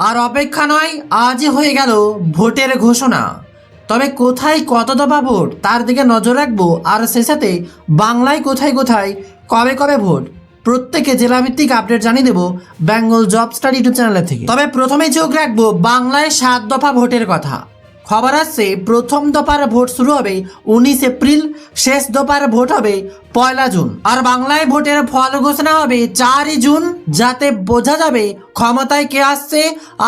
আর অপেক্ষা নয়, আজই হয়ে গেল ভোটের ঘোষণা। তবে কোথায় কত দফা ভোট, তার দিকে নজর রাখব আর সে সাথে বাংলায় কোথায় কোথায়, কবে কবে ভোট, প্রত্যেকে জেলাভিত্তিক আপডেট জানিয়ে দেবো বেঙ্গল জব স্টাডি ইউটিউব চ্যানেলের থেকে। তবে প্রথমেই চোখ রাখব বাংলায় সাত দফা ভোটের কথা। খবর আসছে, প্রথম দফার ভোট শুরু হবে উনিশ এপ্রিল, শেষ দফার ভোট হবে পয়লা জুন। আর বাংলায় ভোটের ফল ঘোষণা হবে চারই জুন, যাতে বোঝা যাবে ক্ষমতায় কে আসছে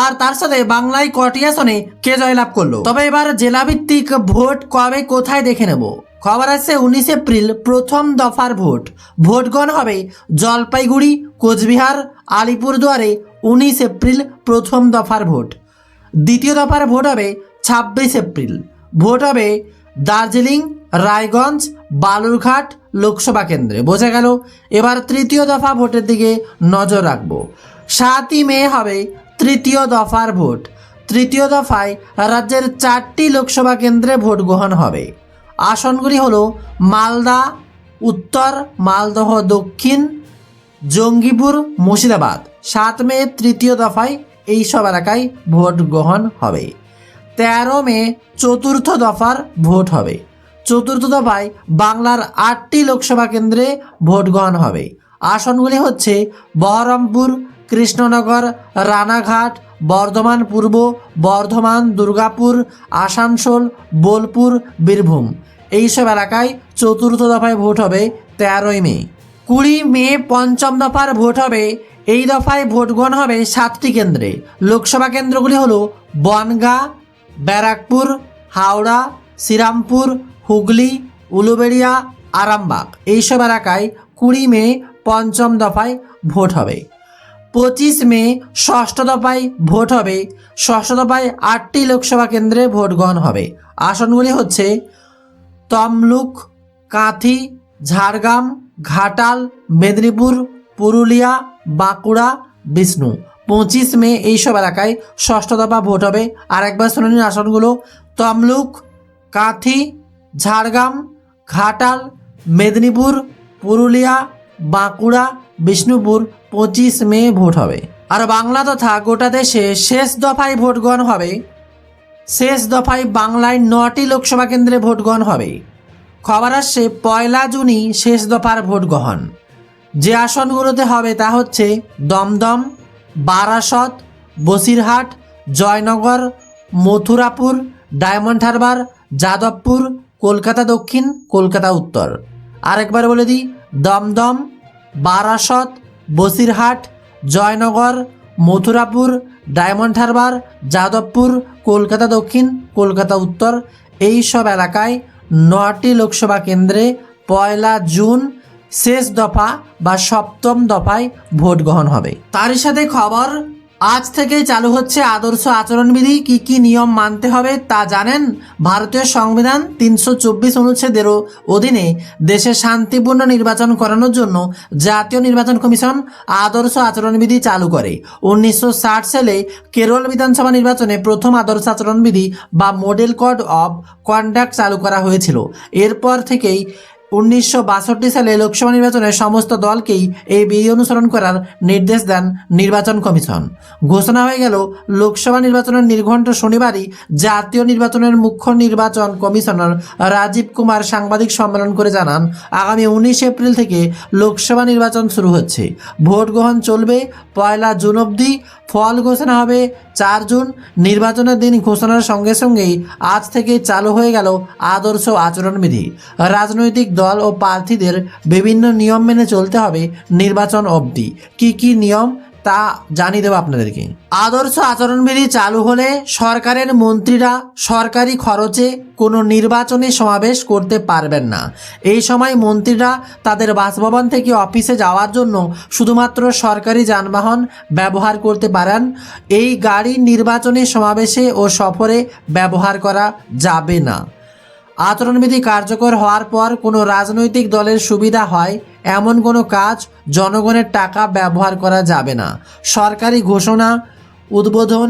আর তার সাথে বাংলায় কটি আসনে কে জয়লাভ করল। তবে এবার জেলাভিত্তিক ভোট কবে কোথায় দেখে নেব? খবর আসছে উনিশ এপ্রিল, প্রথম দফার ভোট। ভোট গণ হবে জলপাইগুড়ি, কোচবিহার, আলিপুরদুয়ারে, উনিশ এপ্রিল, প্রথম দফার ভোট। দ্বিতীয় দফার ভোট হবে ছাব্বিশ এপ্রিল। ভোট হবে দার্জিলিং, রায়গঞ্জ, বালুরঘাট লোকসভা কেন্দ্রে। বোঝা গেল, এবার তৃতীয় দফা ভোটের দিকে নজর রাখব। সাতই মে হবে তৃতীয় দফার ভোট। তৃতীয় দফায় রাজ্যের চারটি লোকসভা কেন্দ্রে ভোট গ্রহণ হবে। আসনগুলি হল মালদা, উত্তর, মালদহ, দক্ষিণ, জঙ্গিপুর, মুর্শিদাবাদ। সাত মে তৃতীয় দফায় এই সব এলাকায় ভোট গ্রহণ হবে। তেরো মে চতুর্থ দফার ভোট হবে। চতুর্থ দফায় বাংলার আটটি লোকসভা কেন্দ্রে ভোট গ্রহণ হবে। আসনগুলি হচ্ছে বহরমপুর, কৃষ্ণনগর, রানাঘাট, বর্ধমান পূর্ব, বর্ধমান, দুর্গাপুর, আসানসোল, বোলপুর, বীরভূম। এইসব এলাকায় চতুর্থ দফায় ভোট হবে তেরোই মে। কুড়ি মে পঞ্চম দফার ভোট হবে। এই দফায় ভোট গ্রহণ হবে সাতটি কেন্দ্রে। লোকসভা কেন্দ্রগুলি হলো বনগাঁ ব্যারাকপুর, হাওড়া, শ্রীরামপুর, হুগলি, উলুবেড়িয়া, আরামবাগ। এইসব এলাকায় কুড়ি মে পঞ্চম দফায় ভোট হবে। পঁচিশ মে ষষ্ঠ দফায় ভোট হবে। ষষ্ঠ দফায় আটটি লোকসভা কেন্দ্রে ভোট গ্রহণ হবে। আসনগুলি হচ্ছে তমলুক, কাঁথি, ঝাড়গ্রাম, ঘাটাল, মেদিনীপুর, পুরুলিয়া, বাঁকুড়া, বিষ্ণু। পঁচিশ মে এইসব এলাকায় ষষ্ঠ দফা ভোট হবে। আর একবার শুনে নিন আসনগুলো। তমলুক, কাঁথি, ঝাড়গ্রাম, ঘাটাল, মেদিনীপুর, পুরুলিয়া, বাঁকুড়া, বিষ্ণুপুর পঁচিশ মে ভোট হবে। আর বাংলা তথা গোটা দেশে শেষ দফায় ভোট গ্রহণ হবে। শেষ দফায় বাংলায় নটি লোকসভা কেন্দ্রে ভোট গ্রহণ হবে। খবর আসছে, পয়লা জুনই শেষ দফার ভোট গ্রহণ। যে আসনগুলোতে হবে তা হচ্ছে দমদম বারাসত, বসিরহাট, জয়নগর, মথুরাপুর, ডায়মন্ড হারবার, যাদবপুর, কলকাতা দক্ষিণ, কলকাতা উত্তর। আরেকবার বলে দিই, দমদম, বারাসত, বসিরহাট, জয়নগর, মথুরাপুর, ডায়মন্ড হারবার, যাদবপুর, কলকাতা দক্ষিণ, কলকাতা উত্তর। এই সব এলাকায় নটি লোকসভা কেন্দ্রে পয়লা জুন শেষ দফা বা সপ্তম দফায় ভোট গ্রহণ হবে। তারই সাথে খবর, আজ থেকেই চালু হচ্ছে আদর্শ আচরণবিধি, কি কি নিয়ম মানতে হবে তা জানেন ভারতীয় সংবিধান তিনশো চব্বিশ অনুচ্ছেদেরও অধীনে দেশে শান্তিপূর্ণ নির্বাচন করানোর জন্য জাতীয় নির্বাচন কমিশন আদর্শ আচরণবিধি চালু করে। উনিশশো ষাট সালে কেরল বিধানসভা নির্বাচনে প্রথম আদর্শ আচরণবিধি বা মডেল কোড অফ কন্ডাক্ট চালু করা হয়েছিল। এরপর থেকেই উনিশশো বাষট্টি সালে লোকসভা নির্বাচনে সমস্ত দলকেই এই বিধি অনুসরণ করার নির্দেশ দেন নির্বাচন কমিশন। ঘোষণা হয়ে গেল, লোকসভা নির্বাচনের নির্ঘণ্ট শনিবারই জাতীয় নির্বাচনের মুখ্য নির্বাচন কমিশনার রাজীব কুমার সাংবাদিক সম্মেলন করে জানান, আগামী উনিশ এপ্রিল থেকে লোকসভা নির্বাচন শুরু হচ্ছে। ভোট গ্রহণ চলবে পয়লা জুন অবধি, ফল ঘোষণা হবে চার জুন নির্বাচনের দিন ঘোষণার সঙ্গে সঙ্গেই আজ থেকে চালু হয়ে গেল আদর্শ আচরণবিধি। রাজনৈতিক দল ও প্রার্থীদের বিভিন্ন নিয়ম মেনে চলতে হবে নির্বাচন অবধি। কি কি নিয়ম তা জানিয়ে দেবো আপনাদেরকে। আদর্শ আচরণবিধি চালু হলে সরকারের মন্ত্রীরা সরকারি খরচে কোনো নির্বাচনী সমাবেশ করতে পারবেন না। এই সময় মন্ত্রীরা তাদের বাসভবন থেকে অফিসে যাওয়ার জন্য শুধুমাত্র সরকারি যানবাহন ব্যবহার করতে পারেন। এই গাড়ি নির্বাচনী সমাবেশে ও সফরে ব্যবহার করা যাবে না। আচরণবিধি কার্যকর হওয়ার পর কোনো রাজনৈতিক দলের সুবিধা হয়, এমন কোনো কাজ জনগণের টাকা ব্যবহার করা যাবে না। সরকারি ঘোষণা, উদ্বোধন,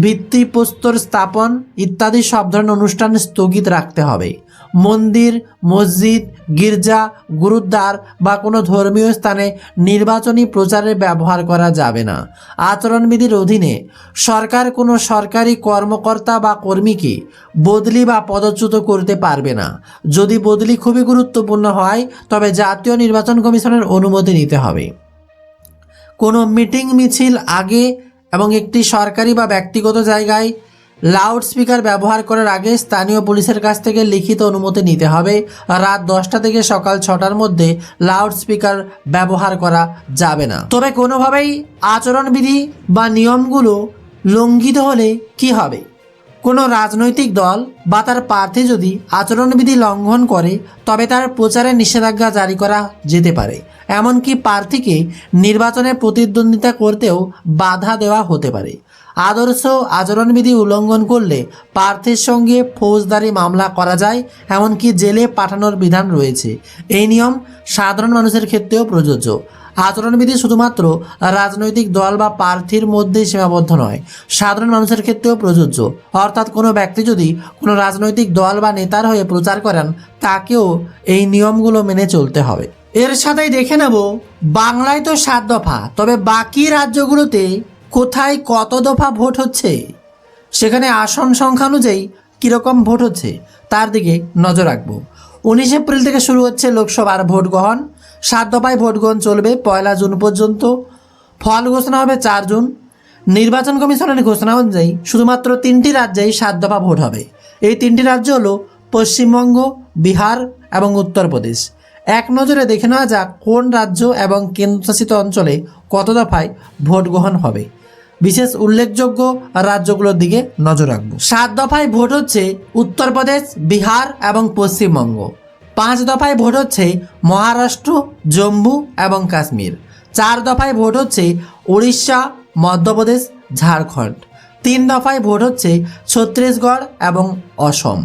ভিত্তিপ্রস্তর স্থাপন ইত্যাদি সব ধরনের অনুষ্ঠান স্থগিত রাখতে হবে। মন্দির, মসজিদ, গির্জা, গুরুদ্বার বা কোনো ধর্মীয় স্থানে নির্বাচনী প্রচারে ব্যবহার করা যাবে না। আচরণবিধির অধীনে সরকার কোনো সরকারি কর্মকর্তা বা কর্মীকে বদলি বা পদচ্যুত করতে পারবে না। যদি বদলি খুবই গুরুত্বপূর্ণ হয়, তবে জাতীয় নির্বাচন কমিশনের অনুমতি নিতে হবে। কোনো মিটিং, মিছিল আগে এবং একটি সরকারি বা ব্যক্তিগত জায়গায় লাউড স্পিকার ব্যবহার করার আগে স্থানীয় পুলিশের কাছ থেকে লিখিত অনুমতি নিতে হবে। রাত দশটা থেকে সকাল ছটার মধ্যে লাউড স্পিকার ব্যবহার করা যাবে না। তবে কোনোভাবেই আচরণবিধি বা নিয়মগুলো লঙ্ঘিত হলে কি হবে? কোনো রাজনৈতিক দল বা তার প্রার্থী যদি আচরণবিধি লঙ্ঘন করে, তবে তার প্রচারে নিষেধাজ্ঞা জারি করা যেতে পারে। এমনকি প্রার্থীকে নির্বাচনে প্রতিদ্বন্দ্বিতা করতেও বাধা দেওয়া হতে পারে। আদর্শ আচরণবিধি উল্লঙ্ঘন করলে প্রার্থীর সঙ্গে ফৌজদারি মামলা করা যায়, এমনকি জেলে পাঠানোর বিধান রয়েছে। এই নিয়ম সাধারণ মানুষের ক্ষেত্রেও প্রযোজ্য। আচরণবিধি শুধুমাত্র রাজনৈতিক দল বা প্রার্থীর মধ্যেই সীমাবদ্ধ নয়, সাধারণ মানুষের ক্ষেত্রেও প্রযোজ্য। অর্থাৎ কোনো ব্যক্তি যদি কোনো রাজনৈতিক দল বা নেতার হয়ে প্রচার করেন, তাকেও এই নিয়মগুলো মেনে চলতে হবে। এর সাথেই দেখে নেব, বাংলায় তো সাত দফা, তবে বাকি রাজ্যগুলোতে কোথায় কত দফা ভোট হচ্ছে? সেখানে আসন সংখ্যা অনুযায়ী কীরকম ভোট হচ্ছে, তার দিকে নজর রাখব। উনিশ এপ্রিল থেকে শুরু হচ্ছে লোকসভার ভোট গ্রহণ। সাত দফায় ভোট গ্রহণ চলবে পয়লা জুন পর্যন্ত। ফল ঘোষণা হবে চার জুন। নির্বাচন কমিশনের ঘোষণা অনুযায়ী শুধুমাত্র তিনটি রাজ্যেই সাত দফা ভোট হবে। এই তিনটি রাজ্য হলো পশ্চিমবঙ্গ, বিহার এবং উত্তরপ্রদেশ। এক নজরে দেখে নেওয়া যাক কোন রাজ্য এবং কেন্দ্রশাসিত অঞ্চলে কত দফায় ভোট গ্রহণ হবে। বিশেষ উল্লেখযোগ্য রাজ্যগুলোর দিকে নজর রাখব। সাত দফায় ভোট হচ্ছে উত্তরপ্রদেশ বিহার এবং পশ্চিমবঙ্গ। পাঁচ দফায় ভোট হচ্ছে মহারাষ্ট্র, জম্মু এবং কাশ্মীর। চার দফায় ভোট হচ্ছে উড়িষ্যা মধ্যপ্রদেশ, ঝাড়খণ্ড। তিন দফায় ভোট হচ্ছে ছত্তিশগড় এবং অসম।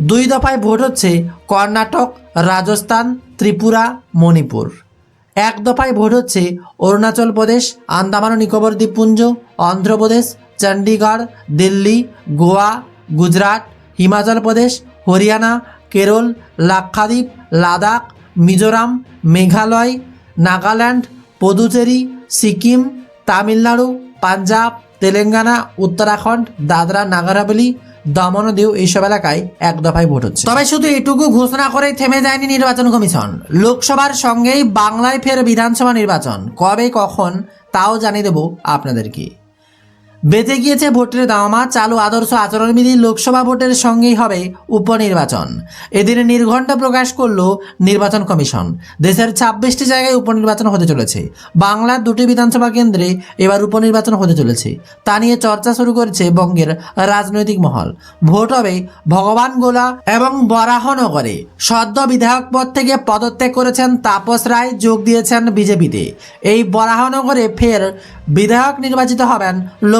দুই দফায় ভোট হচ্ছে কর্ণাটক, রাজস্থান, ত্রিপুরা, মণিপুর। এক দফায় ভোট হচ্ছে অরুণাচল প্রদেশ, আন্দামান ও নিকোবর দ্বীপপুঞ্জ, অন্ধ্রপ্রদেশ, চণ্ডীগড়, দিল্লি, গোয়া, গুজরাট, হিমাচল প্রদেশ, হরিয়ানা, কেরল, লাক্ষাদ্বীপ, লাদাখ, মিজোরাম, মেঘালয়, নাগাল্যান্ড, পুদুচেরি, সিকিম, তামিলনাড়ু, পাঞ্জাব, তেলেঙ্গানা, উত্তরাখণ্ড, দাদরা নাগার হাভেলি দমন ও এইসব এলাকায় এক দফায় ভোট হচ্ছে। তবে শুধু এটুকু ঘোষণা করে থেমে যায়নি নির্বাচন কমিশন। লোকসভার সঙ্গেই বাংলায় ফের বিধানসভা নির্বাচন। কবে কখন, তাও জানিয়ে দেব আপনাদেরকে। বেঁচে গিয়েছে ভোটের দামা চালু আদর্শ আচরণবিধি লোকসভা ভোটের সঙ্গেই হবে উপনির্বাচন। এদিন নির্ঘণ্ট প্রকাশ করল নির্বাচন কমিশন। দেশের ছাব্বিশটি জায়গায় উপনির্বাচন হতে চলেছে। বাংলার দুটি বিধানসভা কেন্দ্রে এবার উপনির্বাচন হতে চলেছে। তা নিয়ে চর্চা শুরু করেছে বঙ্গের রাজনৈতিক মহল। ভোট হবে ভগবান গোলা এবং বরাহনগরে সদ্য বিধায়ক পদ থেকে পদত্যাগ করেছেন তাপস রায়, যোগ দিয়েছেন বিজেপিতে। এই বরাহনগরে ফের বিধায়ক নির্বাচিত হবেন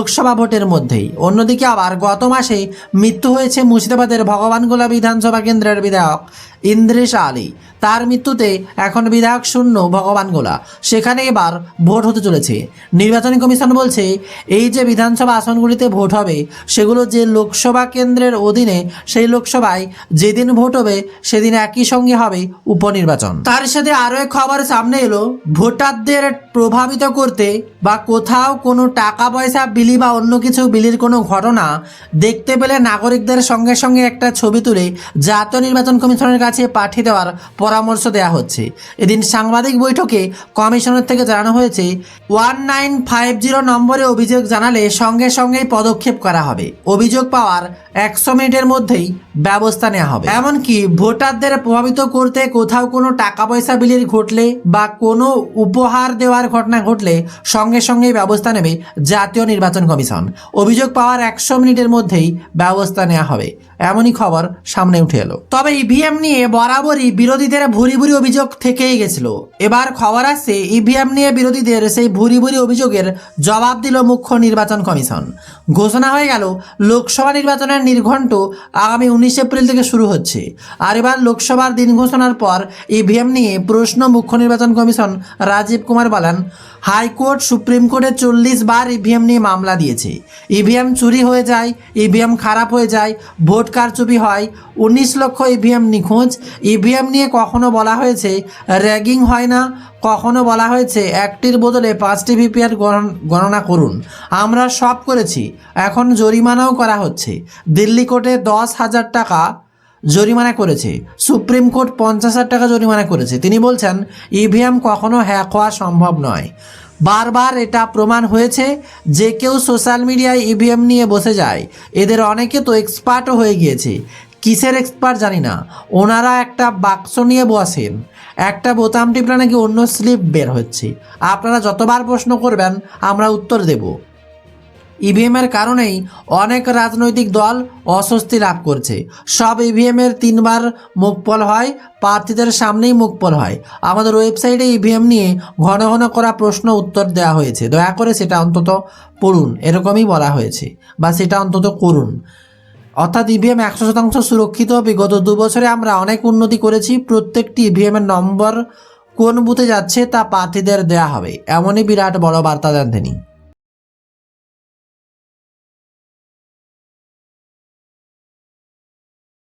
লোকসভা ভোটের মধ্যেই। অন্যদিকে আবার গত মাসে মৃত্যু হয়েছে মুর্শিদাবাদের ভগবানগোলা বিধানসভা কেন্দ্রের বিধায়ক ইন্দ্রেশ আলী। তার মৃত্যুতে এখন বিধায়ক শূন্য ভগবানগোলা। সেখানে এবার ভোট হতে চলেছে। নির্বাচনী কমিশন বলছে, এই যে বিধানসভা আসনগুলিতে ভোট হবে, সেগুলো যে লোকসভা কেন্দ্রের অধীনে, সেই লোকসভায় যেদিন ভোট হবে, সেদিন একই সঙ্গে হবে উপনির্বাচন। তার সাথে আরও এক খবর সামনে এলো, ভোটারদের প্রভাবিত করতে বা কোথাও কোনো টাকা পয়সা বিলি বা অন্য কিছু বিলির কোনো ঘটনা দেখতে পেলে নাগরিকদের সঙ্গে সঙ্গে একটা ছবি তুলে জাতীয় নির্বাচন কমিশনের কাছে পাঠিয়ে দেওয়ার পরামর্শ দেওয়া হচ্ছে। এদিন সাংবাদিক বৈঠকে কমিশনের থেকে জানানো হয়েছে, ওয়ান নাইন ফাইভ জিরো নম্বরে অভিযোগ জানালে সঙ্গে সঙ্গেই পদক্ষেপ করা হবে। অভিযোগ পাওয়ার একশো মিনিটের মধ্যেই ব্যবস্থা নেওয়া হবে। এমনকি ভোটারদের প্রভাবিত করতে কোথাও কোনো টাকা পয়সা বিলির ঘটলে বা কোনো উপহার দেওয়ার ঘটনা ঘটলে সঙ্গে সঙ্গেই ব্যবস্থা নেবে জাতীয় নির্বাচন কমিশন। অভিযোগ পাওয়ার একশো মিনিটের মধ্যেই ব্যবস্থা নেওয়া হবে। এমনই খবর সামনে উঠে এলো। তবে ইভিএম নিয়ে বরাবরই বিরোধীদের ভুরি ভুরি অভিযোগ থেকেই গেছিল। এবার খবর আসছে, ইভিএম নিয়ে বিরোধীদের সেই ভুরি ভুরি অভিযোগের জবাব দিল মুখ্য নির্বাচন কমিশন। ঘোষণা হয়ে গেল, লোকসভা নির্বাচনের নির্ঘণ্ট আগামী উনিশ এপ্রিল থেকে শুরু হচ্ছে। আর এবার লোকসভার দিন ঘোষণার পর ইভিএম নিয়ে প্রশ্ন মুখ্য নির্বাচন কমিশন রাজীব কুমার বলেন, হাইকোর্ট, সুপ্রিম কোর্টে চল্লিশ বার ইভিএম নিয়ে মামলা দিয়েছে। ইভিএম চুরি হয়ে যায়, ইভিএম খারাপ হয়ে যায়, ভোট ভোট কারচুপি হয়। উনিশ লক্ষ ইভিএম নিখোঁজ। ইভিএম নিয়ে কখনো বলা হয়েছে, র্যাগিং হয় না। কখনো বলা হয়েছে, একটির বদলে পাঁচটি ভিপিআর গণনা করুন। আমরা সব করেছি। এখন জরিমানাও করা হচ্ছে। দিল্লি কোর্টে দশ হাজার টাকা জরিমানা করেছে। সুপ্রিম কোর্ট পঞ্চাশ হাজার টাকা জরিমানা করেছে। তিনি বলছেন, ইভিএম কখনো হ্যাক হওয়া সম্ভব নয়। বারবার এটা প্রমাণ হয়েছে যে কেউ সোশ্যাল মিডিয়ায় ইভিএম নিয়ে বসে যায়। এদের অনেকে তো এক্সপার্টও হয়ে গিয়েছে। কিসের এক্সপার্ট জানি না। ওনারা একটা বাক্স নিয়ে বসেন। একটা বোতাম টিপলে নাকি অন্য স্লিপ বের হচ্ছে। আপনারা যতবার প্রশ্ন করবেন, আমরা উত্তর দেবো। ইভিএমের কারণেই অনেক রাজনৈতিক দল অস্বস্তি লাভ করছে। সব ইভিএমের তিনবার মুখপল হয়, প্রার্থীদের সামনেই মুখপল হয়। আমাদের ওয়েবসাইটে ইভিএম নিয়ে ঘন ঘন করা প্রশ্ন উত্তর দেওয়া হয়েছে। দয়া করে সেটা অন্তত পড়ুন, এরকমই বলা হয়েছে, বা সেটা অন্তত করুন। অর্থাৎ ইভিএম একশো শতাংশ সুরক্ষিত। বিগত দু বছরে আমরা অনেক উন্নতি করেছি। প্রত্যেকটি ইভিএমের নম্বর কোন বুথে যাচ্ছে তা প্রার্থীদের দেয়া হবে। এমনই বিরাট বড় বার্তা দেন তিনি।